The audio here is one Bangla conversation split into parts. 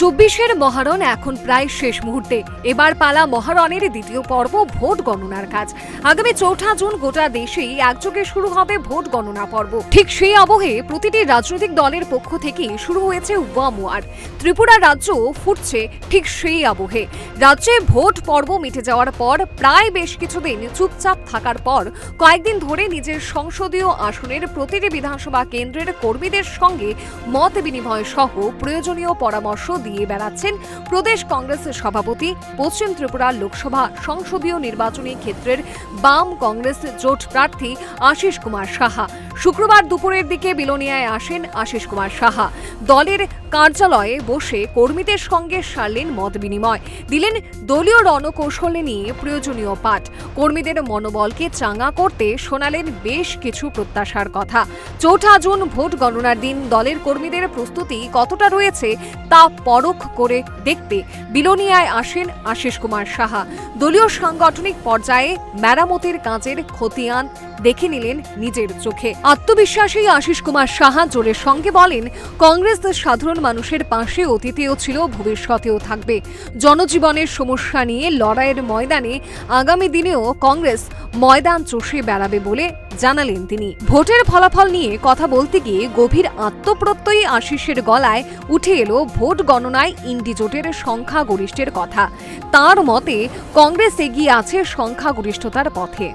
চব্বিশের মহারণ এখন প্রায় শেষ মুহূর্তে। এবার পালা মহারণের দ্বিতীয় পর্ব ভোট গণনার কাজ। আগামী চৌঠা জুন গোটা দেশেই একযোগে শুরু হবে ভোট গণনা পর্ব। ঠিক সেই আবহে প্রতিটি রাজনৈতিক দলের পক্ষ থেকে শুরু হয়েছে ওয়ামওয়ার ত্রিপুরা রাজ্য ফুটছে ঠিক সেই আবহে রাজ্যে ভোট পর্ব মিটে যাওয়ার পর প্রায় বেশ কিছুদিন চুপচাপ থাকার পর কয়েকদিন ধরে নিজের সংসদীয় আসনের প্রতিটি বিধানসভা কেন্দ্রের কর্মীদের সঙ্গে মত বিনিময় সহ প্রয়োজনীয় পরামর্শ দিয়ে বেড়াচ্ছেন প্রদেশ কংগ্রেসের সভাপতি, পশ্চিম ত্রিপুরার লোকসভা সংসদীয় নির্বাচনী ক্ষেত্রের বাম কংগ্রেস জোট প্রার্থী আশিস কুমার সাহা। শুক্রবার দুপুরের দিকে বিলোনিয়ায় আসেন আশিস কুমার সাহা। দলের কার্যালয়ে বসে কর্মীদের সঙ্গে সারলেন মত বিনিময়। দিলেন দলীয় রণকৌশলে নিয়ে প্রয়োজনীয় পাঠ। কর্মীদের মনোবলকে চাঙ্গা করতে শোনালেন বেশ কিছু প্রত্যাশার কথা। চৌঠা জুন ভোট গণনার দিন দলের কর্মীদের প্রস্তুতি কতটা রয়েছে তা পরখ করে দেখতে বিলোনিয়ায় আসেন আশিস কুমার সাহা। দলীয় সাংগঠনিক পর্যায়ে মেরামতির কাজের খতিয়ান দেখে নিলেন নিজের চোখে। আত্মবিশ্বাসী আশিস কুমার সাহা জোরের সঙ্গে বলেন কংগ্রেস সাধারণ মানুষের পাশে অতীতেও ছিল, ভবিষ্যতেও থাকবে। জনজীবনের সমস্যা নিয়ে লড়াইয়ের ময়দানে আগামী দিনেও কংগ্রেস ময়দান চষে বেড়াবে বলে জানালেন তিনি। ভোটের ফলাফল নিয়ে কথা বলতে গিয়ে গভীর আত্মপ্রত্যয়ী আশিসের গলায় উঠে এলো ভোট গণনায় ইন্ডি জোটের সংখ্যাগরিষ্ঠের কথা। তার মতে, কংগ্রেস এগিয়ে আছে সংখ্যাগরিষ্ঠতার পথে।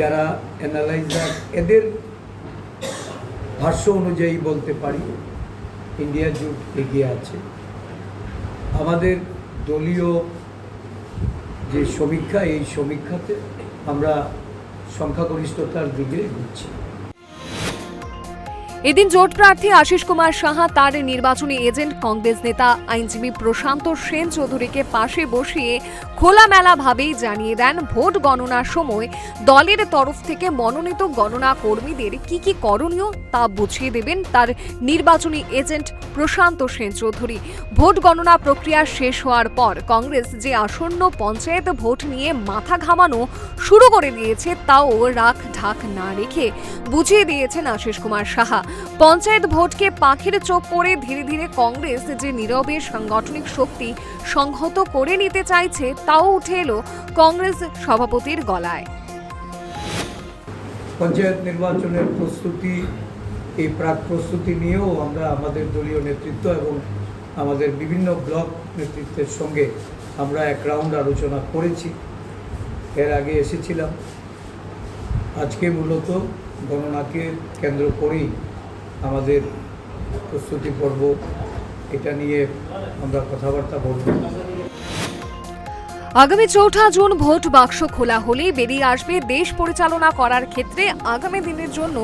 যারা অ্যানালাইজার এদের ভাষ্য অনুযায়ী বলতে পারি ইন্ডিয়া জোট এগিয়ে আছে। আমাদের দলীয় যে সমীক্ষা, এই সমীক্ষাতে আমরা সংখ্যাগরিষ্ঠতার দিকে এগোচ্ছি এদিন জোট প্রার্থী আশিস কুমার সাহা তার নির্বাচনী এজেন্ট কংগ্রেস নেতা আইনজীবী প্রশান্ত সেন চৌধুরীকে পাশে বসিয়ে খোলামেলাভাবেই জানিয়ে দেন ভোট গণনার সময় দলের তরফ থেকে মনোনীত গণনা কর্মীদের কি কি করণীয় তা বুঝিয়ে দেবেন তার নির্বাচনী এজেন্ট প্রশান্ত সেন চৌধুরী। ভোট গণনা প্রক্রিয়া শেষ হওয়ার পর কংগ্রেস যে আসন্ন পঞ্চায়েত ভোট নিয়ে মাথা ঘামানো শুরু করে দিয়েছে, তাও রাখ ঢাক না রেখে বুঝিয়ে দিয়েছেন আশিস কুমার সাহা। পঞ্চায়েত ভোটকে পাখির চোখ করে ধীরে ধীরে কংগ্রেস যে নীরবে সাংগঠনিক শক্তি সংহত করে নিতে চাইছে, তাও উঠে এলো কংগ্রেস সভাপতির গলায়। পঞ্চায়েত নির্বাচনের প্রস্তুতি, এই প্রাক প্রস্তুতি নিয়েও আমরা আমাদের দলীয় নেতৃত্ব এবং আমাদের বিভিন্ন ব্লক নেতৃত্বের সঙ্গে আমরা এক রাউন্ড আলোচনা করেছি। এর আগে এসেছিলাম। আজকে মূলত গণনাকে কেন্দ্র করেই আমাদের প্রস্তুতি পর্ব এটা নিয়ে আমরা কথাবার্তা বলব। আগামী চৌঠা জুন ভোট বাক্স খোলা হলেই বেরিয়ে আসবে দেশ পরিচালনা করার ক্ষেত্রে আগামী দিনের জন্য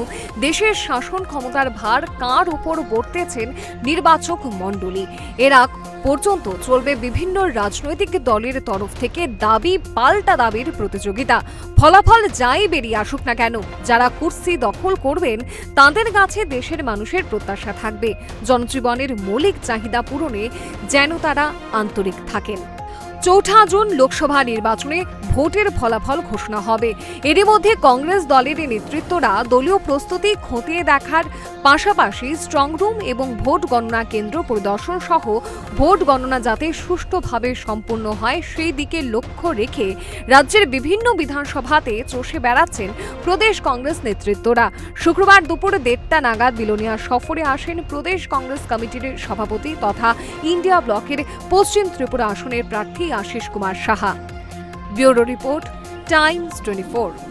দেশের শাসন ক্ষমতার ভার কার উপর বর্তেছেন নির্বাচক মণ্ডলী? এর আগ পর্যন্ত চলবে বিভিন্ন রাজনৈতিক দলের তরফ থেকে দাবি, পাল্টা দাবির প্রতিযোগিতা। ফলাফল যাই বেরিয়ে আসুক না কেন, যারা কুর্সি দখল করবেন, তাদের কাছে দেশের মানুষের প্রত্যাশা থাকবে। জনজীবনের মৌলিক চাহিদা পূরণে যেন তারা আন্তরিক থাকেন। চৌঠা জুন লোকসভা নির্বাচনে ভোটের ফলাফল ঘোষণা হবে। এরই মধ্যে কংগ্রেস দলের নেতৃত্বরা দলীয় প্রস্তুতি খতিয়ে দেখার পাশাপাশি স্ট্রংরুম এবং ভোট গণনা কেন্দ্র পরিদর্শন সহ ভোট গণনা যাতে সুষ্ঠুভাবে সম্পন্ন হয়, সেই দিকে লক্ষ্য রেখে রাজ্যের বিভিন্ন বিধানসভাতে চষে বেড়াচ্ছেন প্রদেশ কংগ্রেস নেতৃত্বরা। শুক্রবার দুপুর দেড়টা নাগাদ বিলোনিয়া সফরে আসেন প্রদেশ কংগ্রেস কমিটির সভাপতি তথা ইন্ডিয়া ব্লকের পশ্চিম ত্রিপুরা আসনের প্রার্থী Ashis Kumar Saha. Bureau report Times twenty